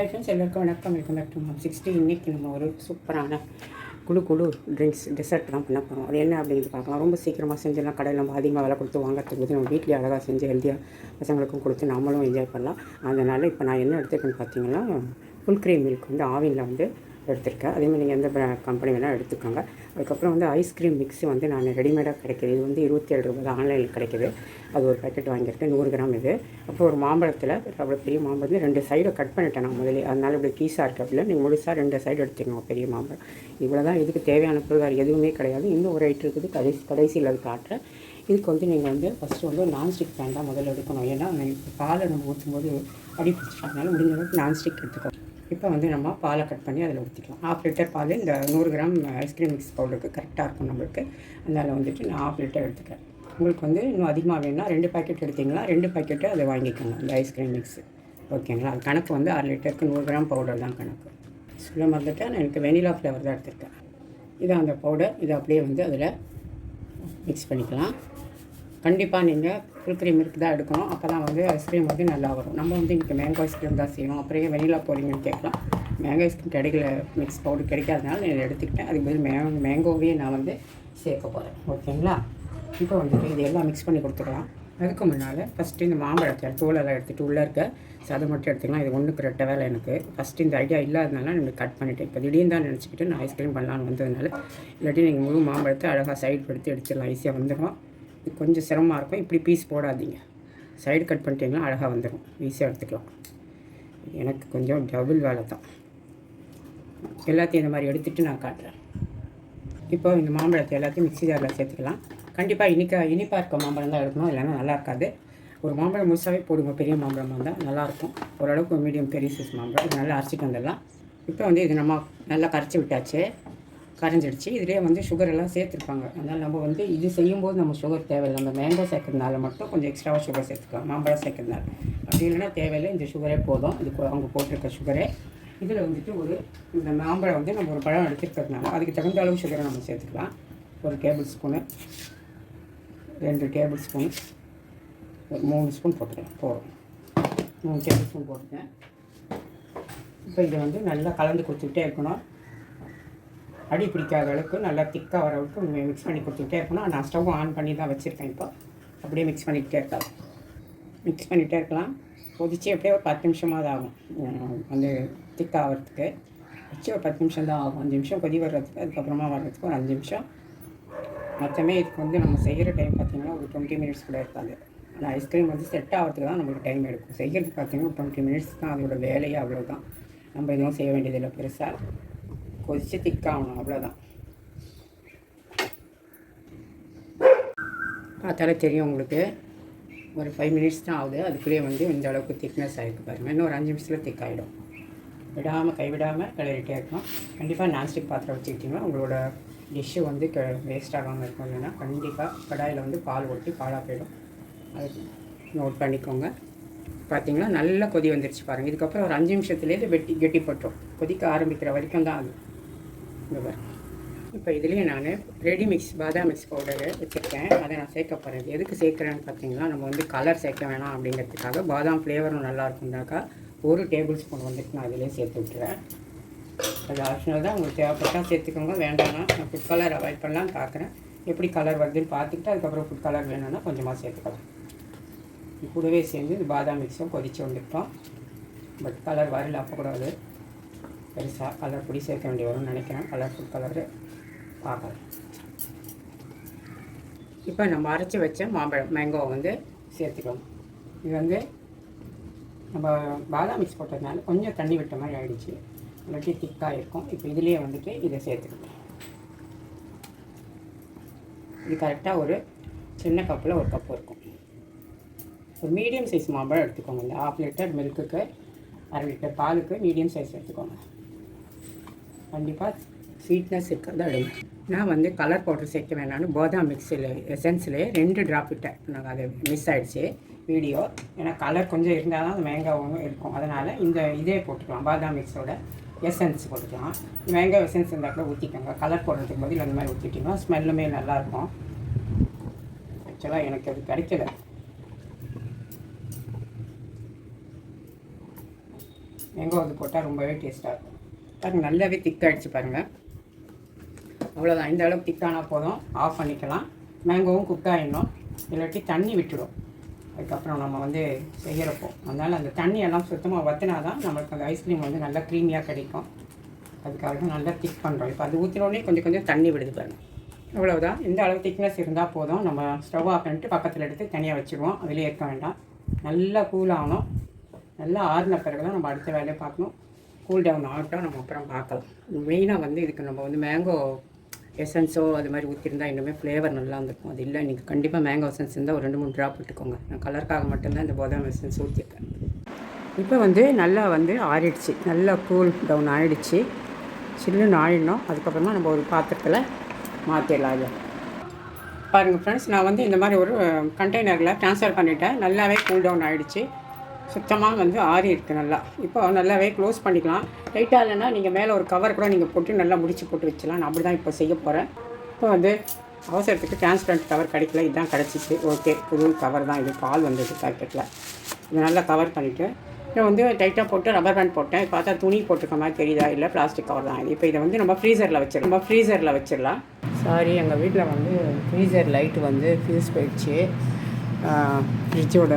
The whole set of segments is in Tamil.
எல்லாருக்கும் வணக்கம். Welcome back to mam sixty இன்றைக்கி நம்ம ஒரு சூப்பரான குழு குழு ட்ரிங்க்ஸ் டெசர்ட் தான் பண்ண போகிறோம் அது என்ன அப்படின்னு பார்க்கலாம். ரொம்ப சீக்கிரமாக செஞ்சுலாம் கடையில் நம்ம அதிகமாக விலை கொடுத்து வாங்குறதுக்கு நம்ம வீட்டிலே அழகாக செஞ்சு ஹெல்த்தியாக பசங்களுக்கும் கொடுத்து நம்மளும் என்ஜாய் பண்ணலாம். அதனால் இப்போ நான் என்ன எடுத்துருக்கேன்னு பார்த்தீங்கன்னா ஃபுல் க்ரீம் மில்க் வந்து ஆவினில் வந்து எடுத்திருக்கேன். அதே மாதிரி நீங்கள் எந்த கம்பெனி வேணால் எடுத்துக்கோங்க. அதுக்கப்புறம் வந்து ஐஸ்கிரீம் மிக்ஸி வந்து நான் ரெடிமேடாக கிடைக்கிது. இது வந்து இருபத்தி ஏழு ரூபாய் ஆன்லைனில் கிடைக்குது. அது ஒரு பேக்கெட் வாங்கியிருக்கேன். நூறு கிராம் இது. அப்புறம் ஒரு மாம்பழத்தில் அவ்வளோ பெரிய மாம்பழம் ரெண்டு சைடை கட் பண்ணிட்டேன் நான் முதலே. அதனால் இப்படி பீஸாக இருக்கப்பில் நீங்கள் முழுசாக ரெண்டு சைடு எடுத்துக்கணும் பெரிய மாம்பழம். இவ்வளோ தான் இதுக்கு தேவையான பொருள் வேறு எதுவுமே கிடையாது. இன்னும் ஒரு ஐட்டம் இருக்குது. கடைசி கடைசியில் அது காட்டுறேன். இதுக்கு வந்து நீங்கள் வந்து ஃபஸ்ட்டு வந்து நான்ஸ்டிக் பேன் தான் முதல்ல எடுக்கணும். ஏன்னா பாலை நம்ம ஊற்றும்போது அடி பிடிச்சிடும் முடிஞ்ச அளவுக்கு நான்ஸ்டிக் எடுத்துக்கணும் இப்போ வந்து நம்ம பாலை கட் பண்ணி அதில் ஊற்றிக்கலாம். ஹாஃப் லிட்டர் பால் இந்த நூறு கிராம் ஐஸ்கிரீம் மிக்ஸ் பவுடருக்கு கரெக்டாக இருக்கும் நம்மளுக்கு. அதனால் வந்துட்டு நான் ஹாஃப் லிட்டர் எடுத்துக்கிறேன். உங்களுக்கு வந்து இன்னும் அதிகமாக வேணும்னா ரெண்டு பாக்கெட் எடுத்திங்கன்னா ரெண்டு பாக்கெட்டு அதை வாங்கிக்கோங்க இந்த ஐஸ்கிரீம் மிக்ஸ் ஓகேங்களா அது கணக்கு வந்து அரை லிட்டருக்கு நூறு கிராம் பவுடர் தான் கணக்கு. சொல்ல மறந்துட்டேன். நான் எனக்கு வெனிலா ஃப்ளேவர் தான் எடுத்திருக்கேன். இதான் அந்த பவுடர் இதை அப்படியே வந்து அதில் மிக்ஸ் பண்ணிக்கலாம். கண்டிப்பாக நீங்கள் ஃபுல் க்ரீம் மில்க் தான் எடுக்கணும். அப்போ தான் வந்து ஐஸ்கிரீம் வந்து நல்லா வரும் நம்ம வந்து இன்றைக்கி மேங்கோ ஐஸ்கிரீம் தான் செய்வோம் அப்புறம் வெனிலா போகிறீங்கன்னு கேட்கலாம். மேங்கோ ஐஸ்கிரீம் கிடைக்கல மிக்ஸ் பவுடர் கிடைக்காதனால நான் எடுத்துக்கிட்டேன். அதுக்கு பதில் மே மேங்கோவே நான் வந்து சேர்க்க போகிறேன் ஓகேங்களா? இப்போ வந்துட்டு இது எல்லாம் மிக்ஸ் பண்ணி கொடுத்துக்கலாம். அதுக்கு முன்னால் ஃபஸ்ட்டு இந்த மாம்பழத்தை தோலெல்லாம் எடுத்துகிட்டு உள்ளே இருக்க சதை மட்டும் எடுத்துக்கலாம். இது ஒன்றுக்கு ரெட்ட வேலை எனக்கு. ஃபஸ்ட்டு இந்த ஐடியா இல்லாதனால நான் கட் பண்ணிட்டேன். இப்போ திடீர்னு தான் நினச்சிக்கிட்டு நான் ஐஸ்கிரீம் பண்ணலான்னு வந்ததுனால இல்லாட்டி நீங்கள் முழு மாம்பழத்தை அழகாக சைடு எடுத்து எடுத்துடலாம். ஈஸியாக வந்துடும் கொஞ்சம் சிரமமாக இருக்கும். இப்படி பீஸ் போடாதீங்க. சைடு கட் பண்ணிட்டீங்கன்னா அழகாக வந்துடும் ஈஸியாக எடுத்துக்கலாம். எனக்கு கொஞ்சம் டபுள் வேலை தான். எல்லாத்தையும் இந்த மாதிரி எடுத்துகிட்டு நான் காட்டுறேன். இப்போ இந்த மாம்பழத்தை எல்லாத்தையும் மிக்சி ஜாரில் சேர்த்துக்கலாம். கண்டிப்பாக இனிக்க இனிப்பாக இருக்க மாம்பழம் தான் எடுக்கணும். இல்லைன்னா நல்லா இருக்காது. ஒரு மாம்பழம் முழுசாகவே போடுங்க. பெரிய மாம்பழமாக இருந்தால் நல்லாயிருக்கும் ஓரளவுக்கு மீடியம் பெரிய சைஸ் மாம்பழம். இது நல்லா அரைச்சிட்டு வந்துடலாம். இப்போ வந்து இது நம்ம நல்லா கரைச்சி விட்டாச்சு. கரைஞ்சிடுச்சு. இதுலேயே வந்து சுகர் எல்லாம் சேர்த்துருப்பாங்க. அதனால் நம்ம வந்து இது செய்யும்போது நம்ம சுகர் தேவையில்லை. நம்ம மேங்கோ சேர்க்கறதுனால மட்டும் கொஞ்சம் எக்ஸ்ட்ராவாக சுகர் சேர்த்துக்கலாம். மாம்பழம் சேர்க்கறதுனால. அப்படி இல்லைன்னா தேவையில்லை. இந்த சுகரே போதும். இது அவங்க போட்டிருக்க சுகரே இதில் வந்துட்டு ஒரு இந்த மாம்பழம் வந்து நம்ம ஒரு பழம் எடுத்துருக்கிறதுனால அதுக்கு தகுந்த அளவு சுகரை நம்ம சேர்த்துக்கலாம். ஒரு டேபிள் ஸ்பூனு ரெண்டு டேபிள் ஸ்பூன் ஒரு மூணு ஸ்பூன் போட்டுக்கலாம். போதும். மூணு டேபிள் ஸ்பூன் போட்டுக்கேன் இப்போ இதை வந்து நல்லா கலந்து கொடுத்துக்கிட்டே இருக்கணும். அடி பிடிக்காத அளவுக்கு நல்லா திக்காக வர அளவுக்கு மிக்ஸ் பண்ணி கொடுத்துக்கிட்டே இருக்கணும். நான் ஸ்டவ் ஆன் பண்ணி தான் வச்சுருக்கேன் இப்போ. அப்படியே மிக்ஸ் பண்ணிக்கிட்டே இருக்கலாம். மிக்ஸ் பண்ணிகிட்டே இருக்கலாம். கொதிச்சு அப்படியே ஒரு பத்து நிமிஷமாக தான் ஆகும் வந்து திக்காகிறதுக்கு வச்சு ஒரு பத்து நிமிஷம் தான் ஆகும். அஞ்சு நிமிஷம் கொதி வர்றதுக்கு அதுக்கப்புறமா வர்றதுக்கு ஒரு அஞ்சு நிமிஷம். மொத்தமே இதுக்கு வந்து நம்ம செய்கிற டைம் பார்த்திங்கன்னா ஒரு டுவெண்ட்டி மினிட்ஸ் கூட இருக்காது. அந்த ஐஸ்கிரீம் வந்து செட் ஆகிறதுக்கு தான் நம்மளுக்கு டைம் எடுக்கும். செய்கிறதுக்கு பார்த்திங்கன்னா டுவெண்ட்டி மினிட்ஸ் தான். அதோட வேலையே அவ்வளோதான் நம்ம எதுவும் செய்ய வேண்டியதில்லை பெருசாக கொதித்து திக்காகணும் அவ்வளோதான் பார்த்தாலே தெரியும் உங்களுக்கு. ஒரு ஃபைவ் மினிட்ஸ் தான் ஆகுது. அதுக்குள்ளேயே வந்து இந்த அளவுக்கு திக்னஸ் ஆகிருக்கு பாருங்கள் இன்னும் ஒரு அஞ்சு நிமிஷத்தில் திக் ஆகிடும் விடாமல் கைவிடாமல் கிளறிட்டே இருக்கணும். கண்டிப்பாக நான்ஸ்டிக் பாத்திரம் வச்சுக்கிட்டிங்கன்னா உங்களோட டிஷ்ஷு வந்து க வேஸ்ட் ஆகாமல் இருக்கும். இல்லைன்னா கண்டிப்பாக கடாயில் வந்து பால் ஊற்றி பாலாக போயிடும். அது நோட் பண்ணிக்கோங்க. பார்த்தீங்கன்னா நல்லா கொதி வந்துருச்சு பாருங்கள் இதுக்கப்புறம் ஒரு அஞ்சு நிமிஷத்துலேருந்து வெட்டி கெட்டி போட்டோம் கொதிக்க ஆரம்பிக்கிற வரைக்கும் தான் அது. இப்போ இதுலேயே நான் ரெடி மிக்ஸ் பாதாம் மிக்ஸ் பவுடரு வச்சுருக்கேன். அதை நான் சேர்க்க போகிறேன் எதுக்கு சேர்க்குறேன்னு பார்த்தீங்கன்னா நம்ம வந்து கலர் சேர்க்க வேணாம் அப்படிங்கிறதுக்காக பாதாம் ஃப்ளேவரும் நல்லா இருக்கும்னாக்கா ஒரு டேபிள் ஸ்பூன் வந்துட்டு நான் இதிலே சேர்த்து விட்டுறேன். அது ஆப்ஷனல் தான். உங்களுக்கு தேவைப்பட்டால் சேர்த்துக்கோங்க. வேண்டாம்னா நான் ஃபுட் கலர் அவாய்ட் பண்ணலான்னு பார்க்குறேன் எப்படி கலர் வருதுன்னு பார்த்துக்கிட்டு அதுக்கப்புறம் ஃபுட் கலர் வேணும்னா கொஞ்சமாக சேர்த்துக்கலாம். கூடவே சேர்ந்து இந்த பாதாம் மிக்ஸும் கொதித்து வந்துட்டோம். பட் கலர் வரல அப்போக்கூடாது பெருசாக கலர் பொடி சேர்க்க வேண்டிய வரும்னு நினைக்கிறேன். கலர் ஃபுட் கலரு பார்க்கலாம். இப்போ நம்ம அரைச்சி வச்ச மாம்பழம் மேங்கோவை வந்து சேர்த்துக்கணும். இது வந்து நம்ம பாதாம் மிக்ஸ் போட்டதுனால கொஞ்சம் தண்ணி விட்ட மாதிரி ஆகிடுச்சு இல்லாட்டி திக்காக இருக்கும். இப்போ இதுலேயே வந்துட்டு இதை சேர்த்துக்கணும். இது கரெக்டாக ஒரு சின்ன கப்பில் ஒரு கப் இருக்கும். ஒரு மீடியம் சைஸ் மாம்பழம் எடுத்துக்கோங்க. இந்த ஆஃப் லிட்டர் மில்க்குக்கு அரை லிட்டர் பாலுக்கு மீடியம் சைஸ் எடுத்துக்கோங்க. கண்டிப்பாக ஸ்வீட்னஸ் இருக்கிறதா எடுங்க நான் வந்து கலர் பவுடர் சேர்க்க வேணாம்னு பாதாம் மிக்ஸில் எசன்ஸ்லேயே ரெண்டு ட்ராப் விட்டேன். நாங்கள் அது மிஸ் ஆகிடுச்சு வீடியோ ஏன்னா கலர் கொஞ்சம் இருந்தால் தான் அது மேங்காவும் இருக்கும். அதனால் இந்த இதே போட்டுக்கலாம் பாதாம் மிக்ஸோட எசன்ஸ் போட்டுக்கலாம். மேங்காய் எசன்ஸ் இருந்தால் கூட ஊற்றிக்கோங்க கலர் போடுறதுக்கு பதில் அந்த மாதிரி ஊற்றிட்டிங்கன்னா ஸ்மெல்லுமே நல்லாயிருக்கும். ஆக்சுவலாக எனக்கு அது கிடைக்கல. மேங்கோ அது போட்டால் ரொம்பவே டேஸ்ட்டாக இருக்கும். பாருங்கள் நல்லாவே திக்காகிடுச்சு பாருங்கள் அவ்வளோதான் இந்த அளவுக்கு திக்கானால் போதும். ஆஃப் பண்ணிக்கலாம். மேங்கோவும் குக் ஆகிடணும் இல்லாட்டி தண்ணி விட்டுடும் அதுக்கப்புறம் நம்ம வந்து செய்கிறப்போ அதனால் அந்த தண்ணியெல்லாம் சுத்தமாக வற்றினா தான் நம்மளுக்கு அந்த ஐஸ்கிரீம் வந்து நல்லா க்ரீமியாக கிடைக்கும். அதுக்காக நல்லா திக் பண்ணுறோம் இப்போ அது ஊற்றினோடனே கொஞ்சம் கொஞ்சம் தண்ணி விடுது பாருங்கள் அவ்வளவுதான். இந்த அளவு திக்னஸ் இருந்தால் போதும். நம்ம ஸ்டவ் ஆஃப் பண்ணிட்டு பக்கத்தில் எடுத்து தனியாக வச்சுருவோம். அதிலே இருக்க வேண்டாம். நல்லா கூல் ஆகணும். நல்லா ஆறின பிறகு தான் நம்ம அடுத்த வேலையை பார்க்கணும். கூல் டவுன் ஆகட்டும் நம்ம அப்புறம் பார்க்கலாம். மெயினாக வந்து இதுக்கு நம்ம வந்து மேங்கோ எசன்ஸோ அது மாதிரி ஊற்றிருந்தா இன்னுமே ஃப்ளேவர் நல்லா இருந்திருக்கும். அது இல்லை நீங்கள் கண்டிப்பாக மேங்கோ எசன்ஸ் இருந்தால் ஒரு ரெண்டு மூணு ட்ராப் விட்டுக்கோங்க நான் கலருக்காக மட்டும்தான் இந்த பாதாம் எசன்ஸ் ஊற்றிருக்கேன் இப்போ வந்து நல்லா வந்து ஆறிடுச்சு. நல்லா கூல் டவுன் ஆகிடுச்சு சில்லுன்னு ஆறிடணும். அதுக்கப்புறமா நம்ம ஒரு பாத்திரத்தில் மாற்றிடலாம் அது பாருங்கள் ஃப்ரெண்ட்ஸ் நான் வந்து இந்த மாதிரி ஒரு கண்டெய்னரில் ட்ரான்ஸ்ஃபர் பண்ணிட்டேன். நல்லாவே கூல் டவுன் ஆகிடுச்சு சுத்தமாக வந்து ஆறி இருக்குது நல்லா. இப்போ நல்லாவே க்ளோஸ் பண்ணிக்கலாம். லைட்டாக இல்லைன்னா நீங்கள் மேலே ஒரு கவர் கூட நீங்கள் போட்டு நல்லா முடிச்சு போட்டு வச்சலாம் நான் அப்படி தான் இப்போ செய்ய போகிறேன் இப்போ வந்து அவசரத்துக்கு டிரான்ஸ்பரண்ட் கவர் கிடைக்கல. இதுதான் கிடச்சிச்சு. ஓகே புது கவர் தான். இது பால் வந்தது பேக்கெட்டில் இதை நல்லா கவர் பண்ணிவிட்டு இதை வந்து டைட்டாக போட்டு ரப்பர் பேண்ட் போட்டேன். பார்த்தா துணி போட்டிருக்க மாதிரி தெரியுதா? இல்லை பிளாஸ்டிக் கவர் தான். இது இப்போ இதை வந்து நம்ம ஃப்ரீசரில் வச்சிடலாம். நம்ம ஃப்ரீசரில் வச்சிடலாம். சாரி எங்கள் வீட்டில் வந்து ஃப்ரீசர் லைட்டு வந்து ஃபியூஸ் போயிடுச்சு. ஃப்ரிட்ஜோட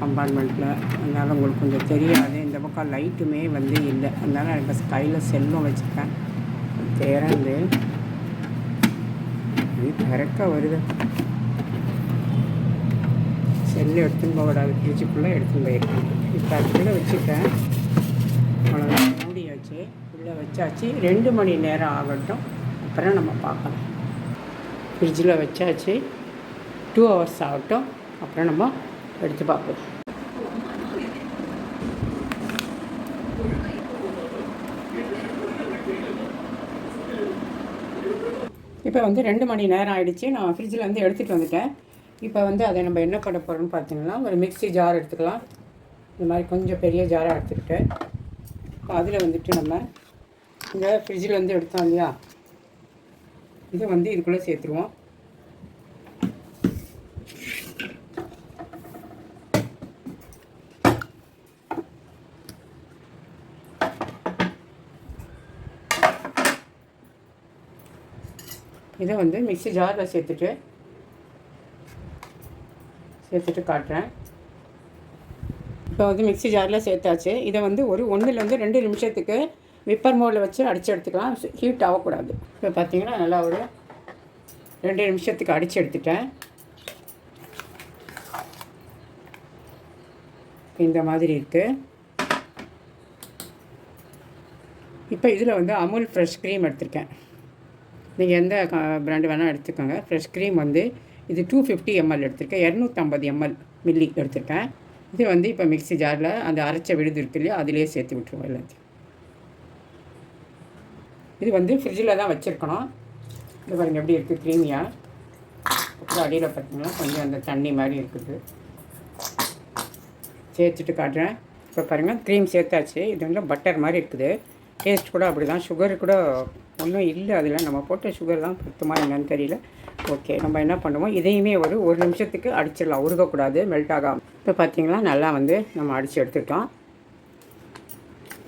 கம்பார்ட்மெண்ட்டில் அதனால் உங்களுக்கு கொஞ்சம் தெரியாது. இந்த பக்கம் லைட்டுமே வந்து இல்லை. அதனால் எனக்கு கையில் செல்லும் வச்சுருக்கேன். திறந்து. திறக்க வருது. செல்லு எடுத்துன்னு போகக்கூடாது. ஃப்ரிட்ஜுக்குள்ளே எடுத்துன்னு போயிருக்கேன் இப்போ அதுக்குள்ளே வச்சுட்டேன். அவ்வளோதான் மூடியாச்சு. உள்ளே வச்சாச்சு. ரெண்டு மணி நேரம் ஆகட்டும். அப்புறம் நம்ம பார்க்கலாம். ஃப்ரிட்ஜில் வச்சாச்சு. டூ ஹவர்ஸ் ஆகட்டும். அப்புறம் நம்ம எடுத்து பார்ப்போம். இப்போ வந்து ரெண்டு மணி நேரம் ஆகிடுச்சு நான் ஃப்ரிட்ஜில் வந்து எடுத்துகிட்டு வந்துட்டேன். இப்போ வந்து அதை நம்ம என்ன பண்ண போகிறோம்னு பார்த்தீங்கன்னா ஒரு மிக்ஸி ஜார் எடுத்துக்கலாம். இந்த மாதிரி கொஞ்சம் பெரிய ஜாராக எடுத்துக்கிட்டு இப்போ அதில் வந்துட்டு நம்ம இந்த ஃப்ரிட்ஜில் வந்து எடுத்தோம் இல்லையா? இதை வந்து இதுக்குள்ளே சேர்த்துருவோம். இதை வந்து மிக்ஸி ஜாரில் சேர்த்துட்டு சேர்த்துட்டு காட்டுறேன். இப்போ வந்து மிக்ஸி ஜாரில் சேர்த்தாச்சு. இதை வந்து ஒரு ஒன்றுலேருந்து ரெண்டு நிமிஷத்துக்கு விப்பர் மோடில் வச்சு அடித்து எடுத்துக்கலாம். ஹீட் ஆகக்கூடாது. இப்போ பார்த்தீங்கன்னா நல்லா ஒரு ரெண்டு நிமிஷத்துக்கு அடித்து எடுத்துட்டேன். இந்த மாதிரி இருக்குது இப்போ இதில் வந்து அமுல் ஃப்ரெஷ் க்ரீம் எடுத்திருக்கேன். நீங்கள் எந்த பிராண்டு வேணால் எடுத்துக்கோங்க. ஃப்ரெஷ் க்ரீம் வந்து இது டூ ஃபிஃப்டி எம்எல் எடுத்திருக்கேன். இரநூத்தம்பது எம்எல் மில்லி எடுத்திருக்கேன். இது வந்து இப்போ மிக்ஸி ஜாரில் அந்த அரைச்ச விழுது இருக்கு இல்லையா அதிலே சேர்த்து விட்டுருவோம் எல்லாத்தையும். இது வந்து ஃப்ரிட்ஜில் தான் வச்சுருக்கணும். இது பாருங்கள் எப்படி இருக்குது க்ரீமியாக அப்புறம் அடியில் பார்த்தீங்கன்னா கொஞ்சம் அந்த தண்ணி மாதிரி இருக்குது. சேர்த்துட்டு காட்டுறேன். இப்போ பாருங்கள் க்ரீம் சேர்த்தாச்சு. இது வந்து பட்டர் மாதிரி இருக்குது. டேஸ்ட் கூட அப்படி தான் சுகர் கூட ஒன்றும் இல்லை அதில். நம்ம போட்ட சுகர் தான் சுத்தமாக என்னன்னு தெரியல. ஓகே நம்ம என்ன பண்ணுவோம்? இதையுமே ஒரு ஒரு நிமிஷத்துக்கு அடிச்சிடலாம். உருகக்கூடாது மெல்ட் ஆகாமல் இப்போ பார்த்தீங்களா நல்லா வந்து நம்ம அடித்து எடுத்துட்டோம்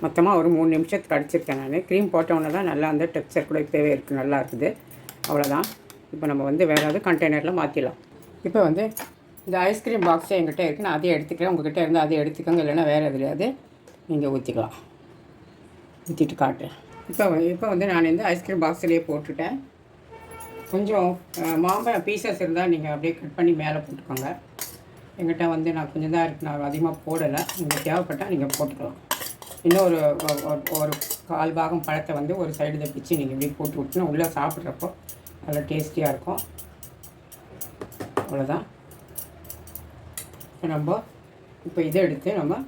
மொத்தமாக ஒரு மூணு நிமிஷத்துக்கு அடிச்சிருக்கேன் நான். க்ரீம் போட்டவுடனே தான் நல்லா அந்த டெக்ஸ்சர் கூட இப்போவே இருக்குது நல்லா இருக்குது. அவ்வளோதான். இப்போ நம்ம வந்து வேறு ஏதாவது கண்டெய்னரில் மாற்றிடலாம் இப்போ வந்து இந்த ஐஸ்கிரீம் பாக்ஸே எங்கிட்ட இருக்குது நான் அதையும் எடுத்துக்கிறேன். உங்ககிட்ட இருந்து அதை எடுத்துக்கோங்க. இல்லைன்னா வேறு எதுலையாவது நீங்கள் ஊற்றிக்கலாம் ஊற்றிட்டு காட்டுறேன். இப்போ இப்போ வந்து நான் இந்த ஐஸ்கிரீம் பாக்ஸ்லேயே போட்டுட்டேன். கொஞ்சம் மாம்பழம் பீசஸ் இருந்தால் நீங்கள் அப்படியே கட் பண்ணி மேலே போட்டுக்கோங்க. எங்கிட்ட வந்து நான் கொஞ்சம் தான் இருக்கு நான் அதிகமாக போடலை. உங்களுக்கு தேவைப்பட்டால் நீங்கள் போட்டுக்கலாம். இன்னும் ஒரு ஒரு- கால் பாகம் பழத்தை வந்து ஒரு சைடு இதை பிச்சு நீங்கள் இப்படி போட்டு விட்டுனா உள்ளே சாப்பிட்றப்போ நல்லா டேஸ்டியாக இருக்கும். அவ்வளோதான் இப்போ நம்ம இப்போ இதை எடுத்து நம்ம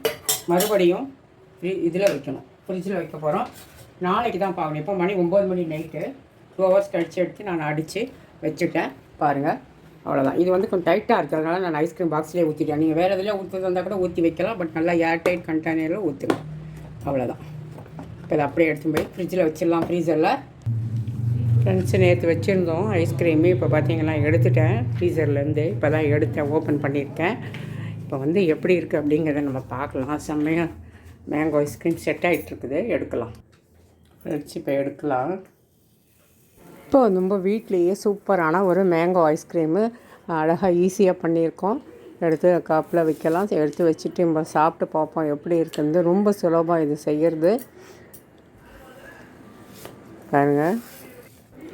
மறுபடியும் இதில் வைக்கணும். ஃப்ரிட்ஜில் வைக்க போகிறோம் நாளைக்கு தான் பார்க்கணும் இப்போ மணி ஒம்பது மணி நைட்டு. டூ ஹவர்ஸ் கழித்து எடுத்து நான் அடித்து வச்சுட்டேன். பாருங்கள் அவ்வளோதான் இது வந்து கொஞ்சம் டைட்டாக இருக்கிறதுனால நான் ஐஸ்கிரீம் பாக்ஸ்லேயே ஊற்றிட்டேன் நீங்கள் வேறு எதுலேயே ஊற்றுறது இருந்தால் கூட ஊற்றி வைக்கலாம். பட் நல்லா ஏர் டைட் கண்டெய்னரில் ஊற்றுங்க அவ்வளோதான் இப்போ இதை அப்படியே எடுத்து போய் ஃப்ரிட்ஜில் வச்சிடலாம். ஃப்ரீசரில் ஃப்ரெண்ட்ஸு நேற்று வச்சுருந்தோம் ஐஸ்கிரீமு இப்போ பார்த்தீங்கன்னா எடுத்துட்டேன். ஃப்ரீசர்லேருந்து இப்போ தான் எடுத்தேன். ஓப்பன் பண்ணியிருக்கேன். இப்போ வந்து எப்படி இருக்குது அப்படிங்கிறத நம்ம பார்க்கலாம். செம்மையாக மேங்கோ ஐஸ்கிரீம் செட் ஆகிட்டு இருக்குது. எடுக்கலாம். வச்சு இப்போ எடுக்கலாம். இப்போ நம்ம வீட்லேயே சூப்பரான ஒரு மேங்கோ ஐஸ்கிரீமு அழகாக ஈஸியாக பண்ணியிருக்கோம். எடுத்து கப்பில் வைக்கலாம். எடுத்து வச்சுட்டு நம்ம சாப்பிட்டு பார்ப்போம். எப்படி இருக்குது ரொம்ப சுலபம் இது செய்கிறது பாருங்கள்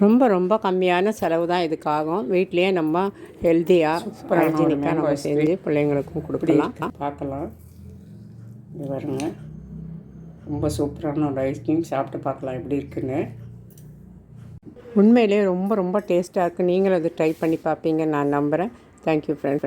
ரொம்ப ரொம்ப கம்மியான செலவு தான் இதுக்காகும். வீட்லேயே நம்ம ஹெல்த்தியாக ஹைஜீனிக்காக நம்ம செஞ்சு பிள்ளைங்களுக்கும் கொடுக்கலாம். பார்க்கலாம். இது பாருங்க. ரொம்ப சூப்பரான ஒரு ஐஸ்கிரீம் சாப்பிட்டு பார்க்கலாம் எப்படி இருக்குன்னு. உண்மையிலே ரொம்ப ரொம்ப டேஸ்ட்டாக இருக்குது நீங்களும் அதை ட்ரை பண்ணி பார்ப்பீங்க நான் நம்புகிறேன் தேங்க்யூ ஃப்ரெண்ட்ஸ்